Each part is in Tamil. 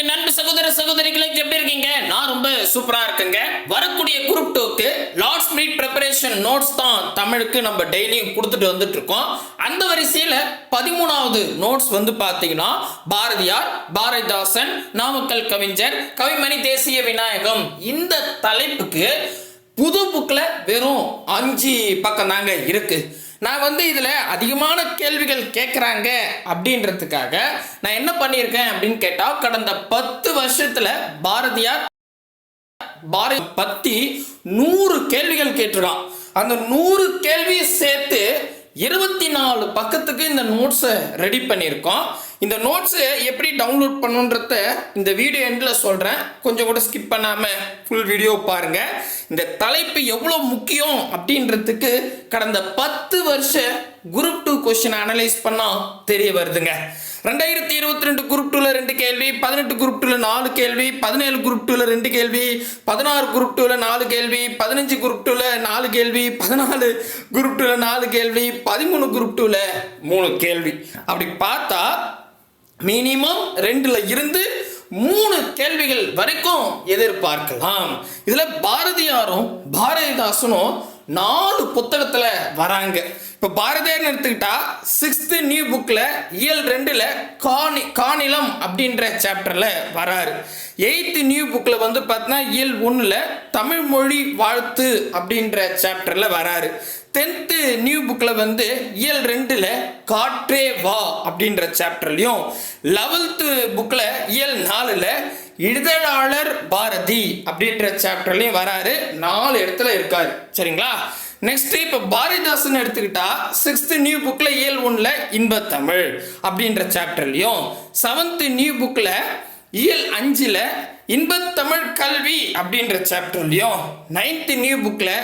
எங்க நண்பு சகோதர சகோதரிகளுக்கு எப்படி இருக்கீங்க? நான் ரொம்ப சூப்பரா இருக்கேங்க. வரக்கூடிய குரூப் டூக்கு லாஸ்ட் மீட் ப்ரிப்பரேஷன் நோட்ஸ் தான் தமிழுக்கு நம்ம டெய்லியும் கொடுத்துட்டு வந்துட்டு இருக்கோம் அந்த வரிசையில பதிமூணாவது நோட்ஸ் வந்து பாத்தீங்கன்னா பாரதியார் பாரதிதாசன் நாமக்கல் கவிஞர் கவிமணி தேசிய விநாயகம் இந்த தலைப்புக்கு புது புக்கில் வெறும் அஞ்சு பக்கம் தாங்க இருக்கு. நான் வந்து இதில் அதிகமான கேள்விகள் கேட்குறாங்க அப்படின்றதுக்காக நான் என்ன பண்ணியிருக்கேன் அப்படின்னு கேட்டால் கடந்த பத்து வருஷத்தில் பாரதியார் பாரதி பற்றி நூறு கேள்விகள் கேட்டிருக்கான். அந்த நூறு கேள்வியை சேர்த்து இருபத்தி நாலு பக்கத்துக்கு இந்த நோட்ஸை ரெடி பண்ணியிருக்கோம். இந்த நோட்ஸை எப்படி டவுன்லோட் பண்ணுன்றத இந்த வீடியோ எண்டில் சொல்கிறேன் கொஞ்சம் கூட ஸ்கிப் பண்ணாமல் ஃபுல் வீடியோ பாருங்கள் இந்த தலைப்பு எவ்வளோ முக்கியம் அப்படின்றதுக்கு கடந்த பத்து வருஷ குரூப் டூ கொஸ்டின் அனலைஸ் பண்ணால் தெரிய வருதுங்க. ரெண்டாயிரத்தி இருபத்தி ரெண்டு குரூப் டூவில் ரெண்டு கேள்வி பதினெட்டு குரூப் டூவில் நாலு கேள்வி பதினேழு குரூப் டூவில் ரெண்டு கேள்வி பதினாறு குரூப் டூவில் நாலு கேள்வி பதினஞ்சு குரூப் டூவில் நாலு கேள்வி பதினாலு குரூப் டூவில் நாலு கேள்வி பதிமூணு குரூப் டூவில் மூணு கேள்வி. அப்படி பார்த்தா மினிமம் ரெண்டுல இருந்து மூணு கேள்விகள் வரைக்கும் எதிர்பார்க்கலாம். இதுல பாரதியாரும் பாரதிதாசனும் நாலு புத்தகத்துல வராங்க. இப்போ பாரதியார்னு எடுத்துக்கிட்டா சிக்ஸ்த்து நியூ புக்கில் இயல் ரெண்டில் காணி காணிலம் அப்படின்ற சாப்டரில் வராரு. எயித்து நியூ புக்கில் வந்து பார்த்தீங்கன்னா இயல் ஒன்றில் தமிழ் மொழி வாழ்த்து அப்படின்ற சாப்டரில் வராரு. டென்த்து நியூ புக்கில் வந்து இயல் ரெண்டில் காற்றே வா அப்படின்ற சாப்டர்லையும் லெவல்த்து புக்கில் இயல் நாலில் இதழாளர் பாரதி அப்படின்ற சாப்டர்லையும் வராரு. நாலு இடத்துல இருக்காரு. சரிங்களா? நெக்ஸ்ட் இப்போ பாரதிதாசன் எடுத்துக்கிட்டா சிக்ஸ்த் நியூ புக்கில் இயல் ஒன்றில் இன்பத்தமிழ் அப்படின்ற சாப்டர்லையும் செவன்த் நியூ புக்கில் இயல் அஞ்சில் இன்பத்தமிழ் கல்வி அப்படின்ற சாப்டர்லையும் நைன்த் நியூ புக்கில்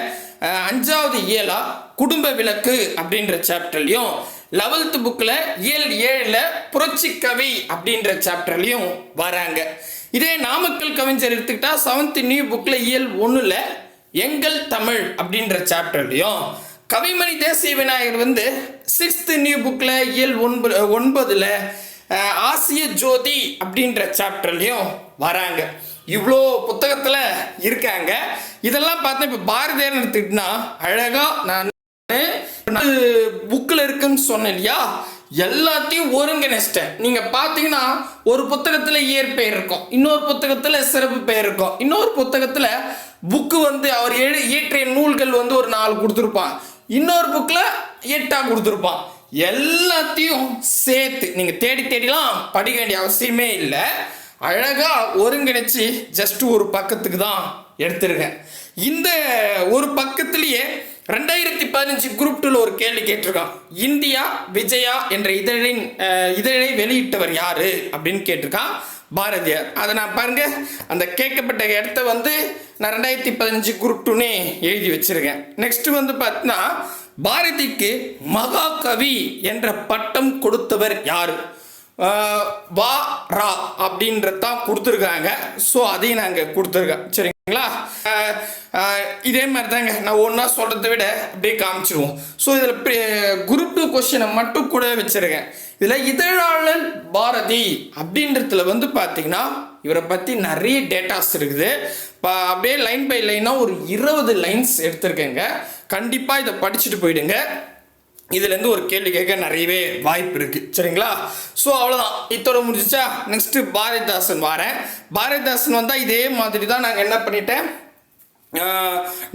அஞ்சாவது இயலா குடும்ப விளக்கு அப்படின்ற சாப்டர்லையும் லெவல்த் புக்கில் இயல் ஏழில் புரட்சி கவி அப்படின்ற சாப்டர்லையும் வராங்க. இதே நாமக்கல் கவிஞர் எடுத்துக்கிட்டா செவன்த் நியூ புக்கில் இயல் ஒன்றில் எங்கள் தமிழ் அப்படின்ற சாப்டர்லையும் கவிமணி தேசிய விநாயகர் வந்து சிக்ஸ்த்து நியூ புக்கில் இயல் ஒன்பது ஒன்பதில் ஆசிய ஜோதி அப்படின்ற சாப்டர்லையும் வராங்க. இவ்வளோ புத்தகத்தில் இருக்காங்க. இதெல்லாம் பார்த்தா இப்போ பாரதியார் எடுத்துக்கிட்டா அழகாக நான் புக்கில் இருக்குன்னு சொன்னேன் இல்லையா? எல்லாத்தையும் ஒருங்கிணைச்சிட்டேன். நீங்கள் பார்த்தீங்கன்னா ஒரு புத்தகத்தில் இயற்பெயர் இருக்கும் இன்னொரு புத்தகத்தில் சிறப்பு பெயர் இருக்கும் இன்னொரு புத்தகத்தில் புக்கு வந்து அவர் எழு இயற்றிய நூல்கள் வந்து ஒரு நாலு கொடுத்துருப்பான். இன்னொரு புக்கில் எட்டாக கொடுத்துருப்பான். எல்லாத்தையும் சேர்த்து நீங்கள் தேடி தேடிலாம் படிக்க வேண்டிய அவசியமே இல்லை. அழகாக ஒருங்கிணைச்சி ஜஸ்ட் ஒரு பக்கத்துக்கு தான் எடுத்துருக்கேன். இந்த ஒரு பக்கத்துலேயே ரெண்டாயிரத்தி பதினஞ்சு குரூப் டூல ஒரு கேள்வி கேட்டிருக்கான். இந்தியா விஜயா என்ற இதழின் இதழை வெளியிட்டவர் யாரு அப்படின்னு கேட்டிருக்கான். பாரதியார் அதை நான் பாருங்க. அந்த கேட்கப்பட்ட இடத்த வந்து நான் ரெண்டாயிரத்தி பதினஞ்சு குரூப் டூனே எழுதி வச்சிருக்கேன். நெக்ஸ்ட் வந்து பார்த்தீங்கன்னா பாரதிக்கு மகாகவி என்ற பட்டம் கொடுத்தவர் யாரு? ஆஹ் வா ரா அப்படின்றதான் கொடுத்துருக்காங்க. ஸோ அதையும் நாங்கள் கொடுத்துருக்கோம். சரிங்களா இதே மாதிரி தாங்க நான் ஒன்றா சொல்கிறத விட அப்படியே காமிச்சிருவோம். ஸோ இதில் குரூப் டூ கொஸ்டினை மட்டும் கூட வச்சுருக்கேன். இதில் இதழாளர் பாரதி அப்படின்றதுல வந்து பார்த்தீங்கன்னா இவரை பற்றி நிறைய டேட்டாஸ் இருக்குது. இப்போ அப்படியே லைன் பை லைனாக ஒரு இருபது லைன்ஸ் எடுத்திருக்கேங்க. கண்டிப்பாக இதை படிச்சுட்டு போயிடுங்க. இதுலேருந்து ஒரு கேள்வி கேட்க நிறையவே வாய்ப்பு இருக்குது சரிங்களா? ஸோ அவ்வளோதான் இத்தோட முடிஞ்சிச்சா? நெக்ஸ்ட்டு பாரதிதாசன் வரேன். பாரதிதாசன் வந்தால் இதே மாதிரி தான் நாங்கள் என்ன பண்ணிட்டேன்?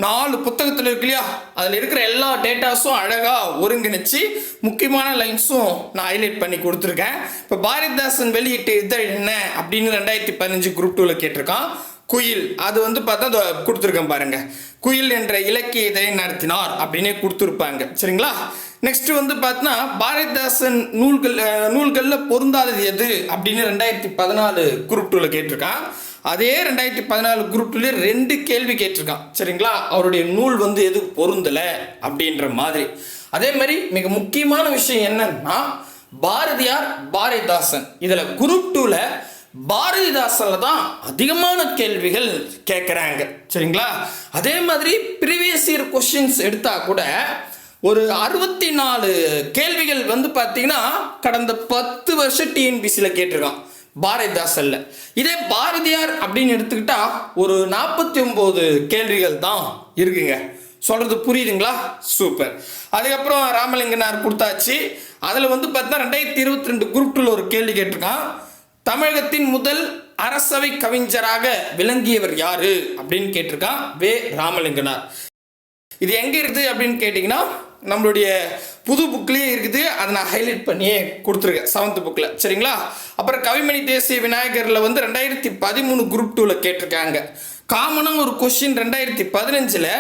நாலு புத்தகத்தில் இருக்கு இல்லையா? அதில் இருக்கிற எல்லா டேட்டாஸும் அழகாக ஒருங்கிணைச்சு முக்கியமான லைன்ஸும் நான் ஹைலைட் பண்ணி கொடுத்துருக்கேன். இப்போ பாரதிதாசன் வெளியிட்டு இதழ் என்ன? அப்படின்னு ரெண்டாயிரத்தி பதினஞ்சு குரூப் டூவில் கேட்டிருக்கான். குயில். அது வந்து பார்த்தா கொடுத்துருக்கேன் பாருங்க. குயில் என்ற இலக்கியத்தை நடத்தினார் அப்படின்னே கொடுத்துருப்பாங்க. சரிங்களா? நெக்ஸ்ட் வந்து பார்த்தீங்கன்னா பாரதிதாசன் நூல்கள் நூல்களில் பொருந்தாதது எது அப்படின்னு ரெண்டாயிரத்தி பதினாலு குரூப் டூவில் கேட்டிருக்கான். அதே ரெண்டாயிரத்தி பதினாலு குரூப் டூல ரெண்டு கேள்வி கேட்டிருக்கான். சரிங்களா? அவருடைய நூல் வந்து எது பொருந்தலை அப்படின்ற மாதிரி. அதே மாதிரி மிக முக்கியமான விஷயம் என்னன்னா பாரதியார் பாரதிதாசன். இதில் குரூப் டூவில் பாரதிதாசனில் தான் அதிகமான கேள்விகள் கேட்குறாங்க சரிங்களா? அதே மாதிரி ப்ரீவியஸ் இயர் கொஷின்ஸ் எடுத்தால் கூட ஒரு அறுபத்தி நாலு கேள்விகள் வந்து பார்த்தீங்கன்னா கடந்த பத்து வருஷம் டிஎன்பிசியில் கேட்டிருக்கான் பாரதிதாசன்ல. இதே பாரதியார் அப்படின்னு எடுத்துக்கிட்டா ஒரு நாற்பத்தி ஒம்பது கேள்விகள் தான் இருக்குங்க. சொல்கிறது புரியுதுங்களா? சூப்பர். அதுக்கப்புறம் ராமலிங்கனார் கொடுத்தாச்சு. அதில் வந்து பார்த்தீங்கன்னா ரெண்டாயிரத்தி இருபத்தி ரெண்டு குரூப் டூவில் ஒரு கேள்வி கேட்டிருக்கான். தமிழகத்தின் முதல் அரசவை கவிஞராக விளங்கியவர் யாரு அப்படின்னு கேட்டிருக்கான் வே. ராமலிங்கனார். இது எங்கே இருக்குது அப்படின்னு கேட்டிங்கன்னா நம்மளுடைய புது புக்லேயே இருக்குது. அதை நான் ஹைலைட் பண்ணியே கொடுத்துருக்கேன் செவன்த் புக்கில் சரிங்களா? அப்புறம் கவிமணி தேசிய விநாயகரில் வந்து ரெண்டாயிரத்தி பதிமூணு குரூப் டூவில் கேட்டிருக்காங்க. காமனாக ஒரு கொஷின் ரெண்டாயிரத்தி பதினஞ்சில்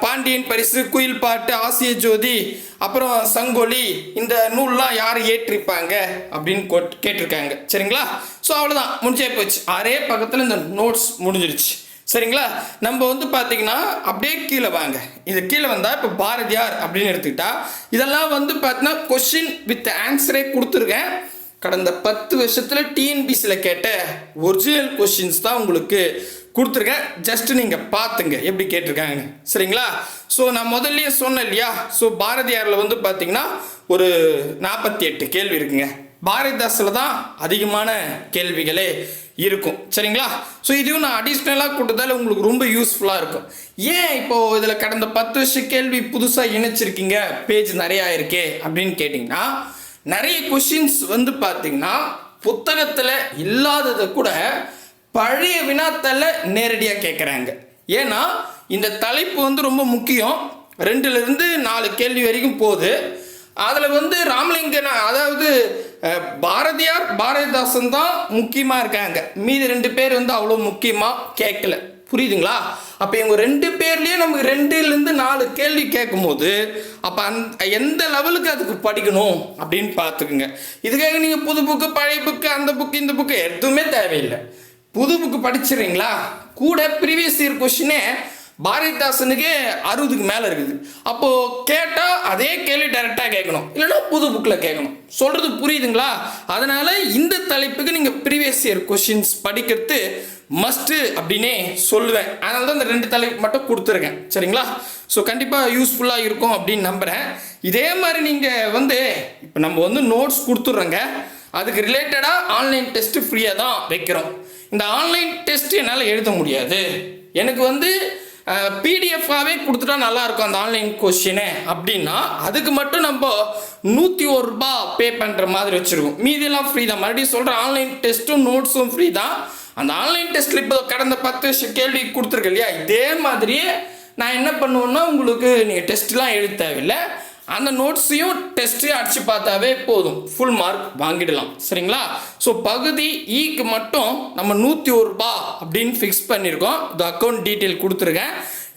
பாண்டியன் பரிசு குயில் பாட்டு ஆசிய ஜோதி அப்புறம் சங்கொலி இந்த நூல்லாம் யார் ஏற்றிருப்பாங்க அப்படின்னு கோட்- கேட்டிருக்காங்க. சரிங்களா? ஸோ அவ்வளோதான் முடிஞ்சே போச்சு. ஆறே பக்கத்தில் இந்த நோட்ஸ் முடிஞ்சிருச்சு. சரிங்களா? நம்ம வந்து பார்த்தீங்கன்னா அப்படியே கீழே வாங்க. இது கீழே வந்தால் இப்போ பாரதியார் அப்படின்னு எடுத்துக்கிட்டா இதெல்லாம் வந்து பார்த்தீங்கன்னா கொஷின் வித் ஆன்சரே கொடுத்துருக்கேன். கடந்த பத்து வருஷத்தில் டிஎன்பிசியில் கேட்ட ஒரிஜினல் கொஷின்ஸ் தான் உங்களுக்கு கொடுத்துருக்கேன். ஜஸ்ட் நீங்கள் பார்த்துங்க எப்படி கேட்டிருக்காங்க சரிங்களா? ஸோ நான் முதல்லயே சொன்னேன் இல்லையா? ஸோ பாரதியாரில் வந்து பார்த்தீங்கன்னா ஒரு நாற்பத்தி எட்டு கேள்வி இருக்குங்க. பாரதிதாஸில் தான் அதிகமான கேள்விகளே இருக்கும். சரிங்களா? ஸோ இதுவும் நான் அடிஷ்னலாக கொடுத்ததால உங்களுக்கு ரொம்ப யூஸ்ஃபுல்லாக இருக்கும். ஏன் இப்போது இதில் கடந்த பத்து வருஷ கேள்வி புதுசாக இணைச்சிருக்கீங்க? பேஜ் நிறையா இருக்கே அப்படின்னு கேட்டிங்கன்னா நிறைய கொஷின்ஸ் வந்து பார்த்தீங்கன்னா புத்தகத்தில் இல்லாததை கூட பழைய வினாத்தால நேரடியாக கேட்குறாங்க ஏன்னா இந்த தலைப்பு வந்து ரொம்ப முக்கியம். ரெண்டுலேருந்து நாலு கேள்வி வரைக்கும் போகுது. அதில் வந்து ராமலிங்கன் அதாவது பாரதியார் பாரதிதாசன் தான் முக்கியமாக இருக்காங்க. மீதி ரெண்டு பேர் வந்து அவ்வளோ முக்கியமாக கேட்கல புரியுதுங்களா? அப்போ இவங்க ரெண்டு பேர்லேயே நமக்கு ரெண்டுலேருந்து நாலு கேள்வி கேட்கும்போது அப்போ அந் எந்த லெவலுக்கு அதுக்கு படிக்கணும் அப்படின்னு பார்த்துக்குங்க. இதுக்காக நீங்கள் புது புக்கு பழைய புக்கு அந்த புக்கு இந்த புக்கு எதுவுமே தேவையில்லை. புது புக்கு படிச்சிடுறீங்களா? கூட ப்ரீவியஸ் இயர் கொஷினே பாரதிதாசனுக்கே அறுபதுக்கு மேலே இருக்குது. அப்போது கேட்டால் அதே கேள்வி டைரெக்டாக கேட்கணும். இல்லைன்னா புது புக்கில் கேட்கணும். சொல்கிறது புரியுதுங்களா? அதனால் இந்த தலைப்புக்கு நீங்கள் ப்ரீவியஸ் இயர் கொஷின்ஸ் படிக்கிறது மஸ்ட்டு அப்படின்னே சொல்லுவேன். அதனால தான் இந்த ரெண்டு தலைப்பு மட்டும் கொடுத்துருக்கேன். சரிங்களா? ஸோ கண்டிப்பாக யூஸ்ஃபுல்லாக இருக்கும் அப்படின்னு நம்புகிறேன் இதே மாதிரி நீங்கள் வந்து இப்போ நம்ம வந்து நோட்ஸ் கொடுத்துட்றோங்க. அதுக்கு ரிலேட்டடாக ஆன்லைன் டெஸ்ட்டு ஃப்ரீயாக தான் வைக்கிறோம். இந்த ஆன்லைன் டெஸ்ட் என்னால் எழுத முடியாது. எனக்கு வந்து பிடிஎஃபாகவே கொடுத்துட்டா நல்லாயிருக்கும் அந்த ஆன்லைன் கொஷினு அப்படின்னா அதுக்கு மட்டும் நம்ம நூற்றி ஒரு ரூபா பே பண்ணுற மாதிரி வச்சுருக்கோம் மீதியெல்லாம் ஃப்ரீ தான். மறுபடியும் சொல்கிறேன் ஆன்லைன் டெஸ்ட்டும் நோட்ஸும் ஃப்ரீ தான். அந்த ஆன்லைன் டெஸ்ட்டில் இப்போ கடந்த பத்து வருஷம் கேள்வி கொடுத்துருக்கேன் இல்லையா? இதே மாதிரியே நான் என்ன பண்ணுவேன்னா உங்களுக்கு நீங்கள் டெஸ்ட்லாம் எழுத தேவையில்லை. அந்த நோட்ஸையும் டெஸ்ட்டையும் அடித்து பார்த்தாவே போதும். ஃபுல் மார்க் வாங்கிடலாம். சரிங்களா? ஸோ பகுதி e ஈக்கு மட்டும் நம்ம நூற்றி ஒரு ரூபா அப்படின்னு ஃபிக்ஸ் பண்ணியிருக்கோம். இந்த அக்கௌண்ட் டீட்டெயில் கொடுத்துருக்கேன்.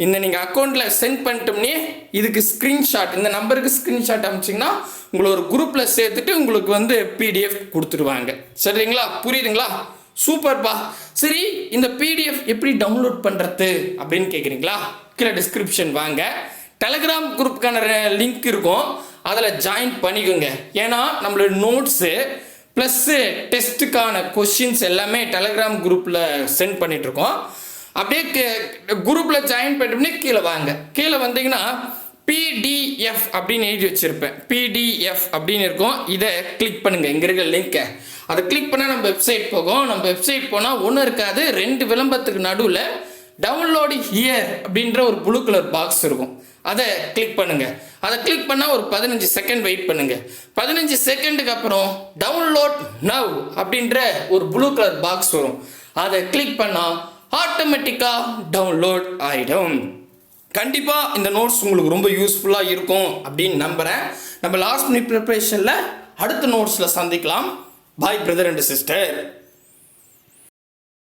இந்த நீங்கள் அக்கௌண்ட்டில் சென்ட் பண்ணிட்டோம்னே இதுக்கு ஸ்க்ரீன்ஷாட் இந்த நம்பருக்கு ஸ்க்ரீன்ஷாட் அனுப்பிச்சிங்கன்னா உங்களை ஒரு குரூப்பில் சேர்த்துட்டு உங்களுக்கு வந்து பிடிஎஃப் கொடுத்துருவாங்க. சரிங்களா? புரியுதுங்களா? சூப்பர்ப்பா சரி இந்த பிடிஎஃப் எப்படி டவுன்லோட் பண்ணுறது அப்படின்னு கேட்குறீங்களா கீழே டிஸ்கிரிப்ஷன் வாங்க. டெலகிராம் குரூப்புக்கான லிங்க் இருக்கும். அதில் ஜாயின் பண்ணிக்கோங்க. ஏன்னா நம்மளோட நோட்ஸு ப்ளஸ்ஸு டெஸ்ட்டுக்கான கொஷின்ஸ் எல்லாமே டெலகிராம் குரூப்பில் சென்ட் பண்ணிகிட்ருக்கோம் அப்படியே குரூப்பில் ஜாயின் பண்ணிட்டோம்னே கீழே வாங்க. கீழே வந்தீங்கன்னா பிடிஎஃப் அப்படின்னு எழுதி வச்சுருப்பேன். பிடிஎஃப் அப்படின்னு இருக்கும். இதை கிளிக் பண்ணுங்கள் இங்கே இருக்கிற லிங்க்கை அதை கிளிக் பண்ணால் நம்ம வெப்சைட் போகும். நம்ம வெப்சைட் போனால் ஒன்றும் இருக்காது. ரெண்டு விளம்பரத்துக்கு நடுவில் டவுன்லோடு ஹியர் அப்படின்ற ஒரு ப்ளூ கலர் பாக்ஸ் இருக்கும். அதை கிளிக் பண்ணுங்க. அதை கிளிக் பண்ணால் ஒரு பதினஞ்சு செகண்ட் வெயிட் பண்ணுங்க. பதினஞ்சு செகண்டுக்கு அப்புறம் டவுன்லோட் நவ் அப்படின்ற ஒரு ப்ளூ கலர் பாக்ஸ் வரும். அதை கிளிக் பண்ணால் ஆட்டோமேட்டிக்காக டவுன்லோட் ஆகிடும் கண்டிப்பாக இந்த நோட்ஸ் உங்களுக்கு ரொம்ப யூஸ்ஃபுல்லாக இருக்கும் அப்படின்னு நம்புகிறேன் நம்ம லாஸ்ட் மினிட் ப்ரிப்பரேஷனில் அடுத்த நோட்ஸில் சந்திக்கலாம். பாய் பிரதர் அண்ட் சிஸ்டர்